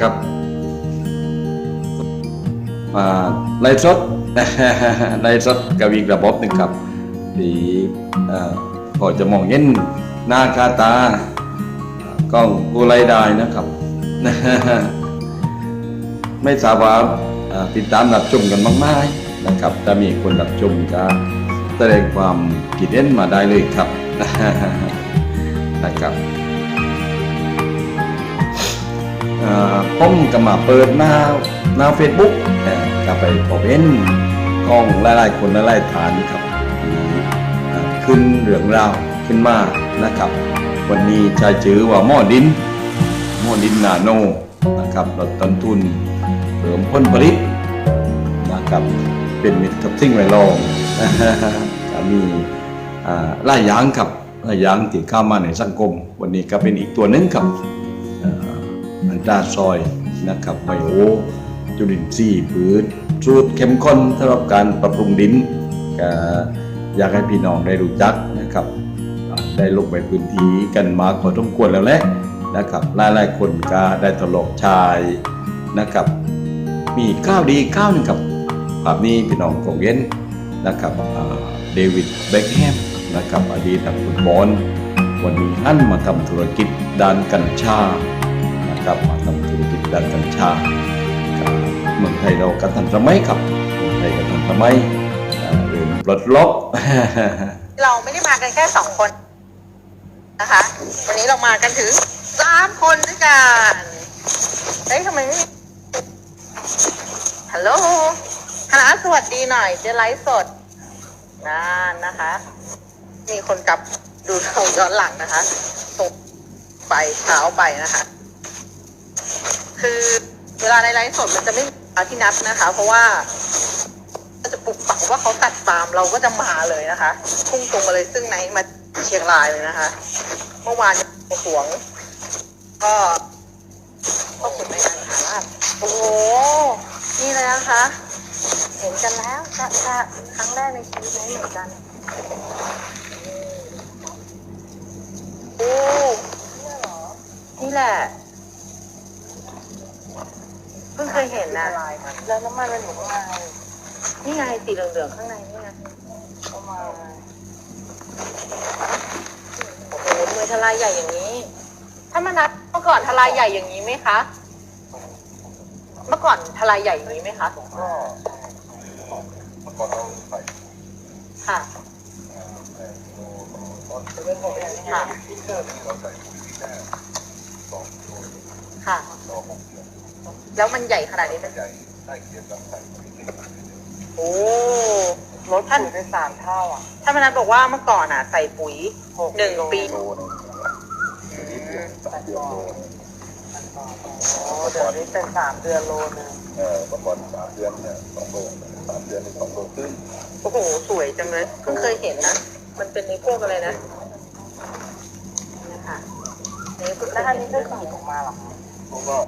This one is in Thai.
ครับไลฟ์สดไลฟ์สดกับอีกระบอบหนึ่งครับดีพอจะมองเห็นหน้าคาตากล้องกูไล่ได้นะครับ ไม่ทราบว่าติดตามรับจุ่มกันมากมายนะครับถ้ามีคนรับจุ่มก็แสดงความกิดเอ็นมาได้เลยครับนะครับ ผมก็มาเปิดหน้าหน้าเฟซบุ๊กก็ไปพบเห็นกล้องหลายๆคนหลายๆฐานครับ ขึ้นเรื่องราวขึ้นมานะครับ วันนี้ใช้ชื่อว่าหม้อดินหม้อดินนาโนนะครับลดต้นทุนเสริมผลผลิตนะครับเป็นมิตรกับสิ่งแวดล้อมก็มีอ่าหลายอย่างครับหลายอย่างที่เข้ามาในสังคม วันนี้ก็เป็นอีกตัวหนึ่งครับ อันตราซอยนะครับไบโอจุลินทรีย์พืชสูตรเข้มข้นสำหรับการปรับปรุงดินก็อยากให้พี่น้องได้รู้จักนะครับ ได้ลงไปพื้นที่กันมาพอสมควรแล้วแหละนะครับหลายๆคนก็ได้ตลกชายนะครับ มีข้าวดีข้าวหนึงครับภาพนี้พี่น้องคงเห็นนะครับเดวิดเบคแฮมนะครับอดีตนักฟุตบอลวันนี้หันมาทำธุรกิจด้านกัญชา นะครับมาทำธุรกิจด้านกัญชาเมืองไทยเรากันทันสมัยครับเมืองไทยกันทันสมัยอ่าเริ่มปลดล็อกเราไม่ได้มากันแค่สองคนนะคะ วันนี้เรามากันถึงสามคนด้วยกันเฮ้ยทำไมไม่มีฮัลโหลฮัลโหลสวัสดีหน่อยเจไลฟ์สดนั่นนะคะ มีคนกลับดูเราย้อนหลังนะคะส่งไปเช้าไปนะคะ คือเวลาในไลฟ์สดมันจะไม่มีเวลาที่นัดนะคะ เพราะว่าก็จะปลุกปักว่าเขาตัดปาล์มเราก็จะมาเลยนะคะพุ่งตรงมาเลยซึ่งไหนมาเชียงรายเลยนะคะ เมื่อวานหวง ก็ก็ขุดในงานมหาราชโอ้โหนี่เลยนะคะ เห็นกันแล้วจะจะครั้งแรกในชีวิตนี้เหมือนกันโอ้นี่แหละ เพิ่งเคยเห็นนะแล้วน้ำมันมันอยู่ข้างในนี่ไงสีเหลืองๆข้างในนี่ไงเข้ามาโอ้โหทำไมทลายใหญ่อย่างนี้ ถ้ามานับเมื่อก่อนทลายใหญ่อย่างนี้ไหมคะ เมื่อก่อนทลายใหญ่อย่างนี้ไหมคะก็เมื่อก่อนเราใส่ค่ะตอนค่ะที่เกิดเราใส่ปุ๋ยแค่สองตัวค่ะต่อหกเดือน แล้วมันใหญ่ขนาดนี้ไหมใหญ่ได้เคียงกับใส่ปุ๋ยหนึ่งโอ้ลดปุ๋ยไปสามเท่าอะถ้ามานับบอกว่าเมื่อก่อนอะ ใส่ปุ๋ยหนึ่งปีโลนึงอันนี้เดือนสามเดือนโลนึงโอ้เดี๋ยวนี้เป็นสามเดือนโลนึงเออเมื่อก่อนสามเดือนเนี่ยสองโลสามเดือนนี่สองโลครึ่งโอ้โห สวยจังเลยเพิ่งเคยเห็นนะ มันเป็นในพวกอะไรนะนี่ค่ะนี่เพิ่งเคแล้วยอันเห็นี้นได้กรีดออกมาเหรอคะเพราะว่า